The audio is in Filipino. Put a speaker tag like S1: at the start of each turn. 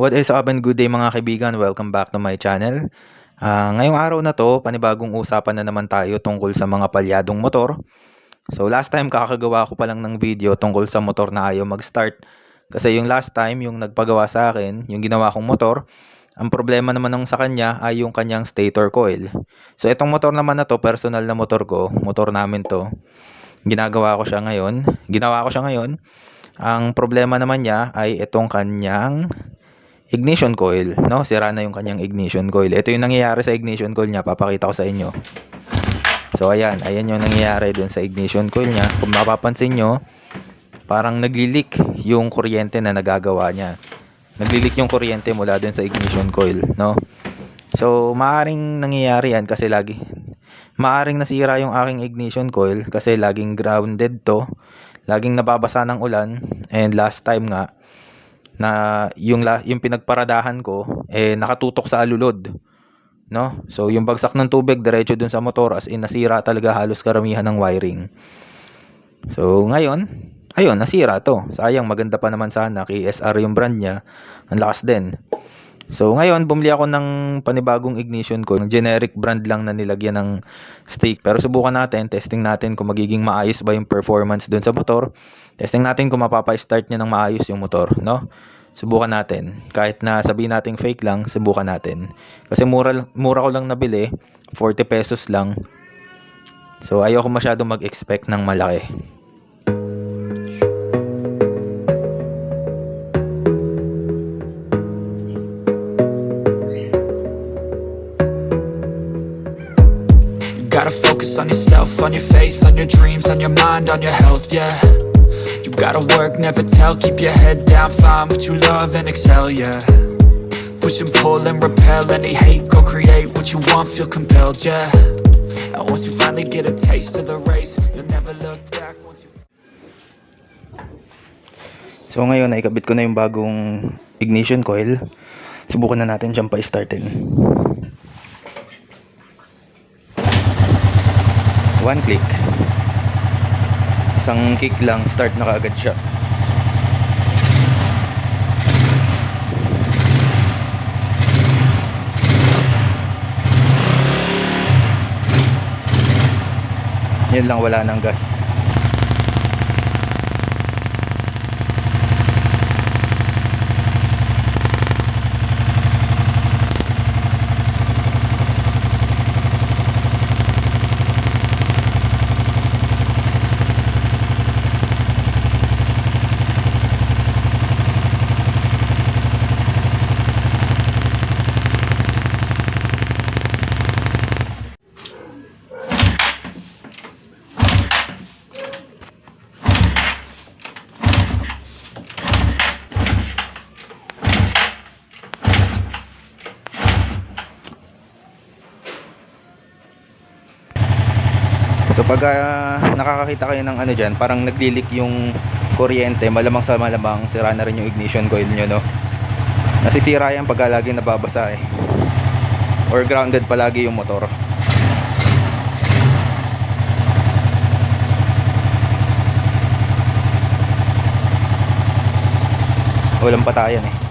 S1: What is up and good day mga kaibigan? Welcome back to my channel. Ah, ngayong araw na to, panibagong usapan na naman tayo tungkol sa mga palyadong motor. So last time kakagawa ko pa lang ng video tungkol sa motor na ayaw mag-start. Kasi yung last time, yung nagpagawa sa akin, yung ginawa kong motor, ang problema naman ng sa kanya ay yung kanyang stator coil. So itong motor naman na to, personal na motor ko, motor namin to. Ginagawa ko siya ngayon. Ginawa ko siya ngayon. Ang problema naman niya ay itong kanyang ignition coil, no? Sira na yung kanyang ignition coil. Ito yung nangyayari sa ignition coil niya, papakita ko sa inyo. So ayan, ayan yung nangyayari dun sa ignition coil niya. Kung mapapansin nyo, parang naglilik yung kuryente na nagagawa niya. Naglilik yung kuryente mula dun sa ignition coil, no? So, maaring nangyayari yan kasi lagi maaring nasira yung aking ignition coil kasi laging grounded to. Laging nababasa ng ulan and last time nga na yung la, yung pinagparadahan ko eh nakatutok sa alulod no? So yung bagsak ng tubig diretso dun sa motor as in nasira talaga halos karamihan ng wiring. So ngayon ayun nasira to. Sayang maganda pa naman sana KSR yung brand niya. Ang lakas din. So ngayon bumili ako ng panibagong ignition ko. Ng generic brand lang na nilagyan ng stick pero subukan natin testing natin kung magiging maayos ba yung performance dun sa motor testing natin kung mapapa-start niya ng maayos yung motor no subukan natin. Kahit na sabihin nating fake lang, subukan natin. Kasi mura, mura ko lang nabili, 40 pesos lang. So ayoko masyado mag-expect ng malaki.
S2: You gotta focus on yourself, on your faith, on your dreams, on your mind, on your health, yeah. Gotta work, never tell, keep your head down, find what you love and excel, yeah. Push and pull and repel any hate, go create what you want, feel compelled, yeah. And once you finally get a taste of the race, you'll never look back once you
S1: So ngayon, naikabit ko na yung bagong ignition coil. Subukan na natin siyang pa-startin. One click. Isang kick lang, start na kaagad siya. Yun lang, wala ng gas. So pag ah, nakakakita kayo ng ano dyan, parang naglilik yung kuryente, malamang sa malamang sira na rin yung ignition coil nyo, no? Nasisira yan pag lagi nababasa eh. Or grounded palagi yung motor. Walang patayan eh.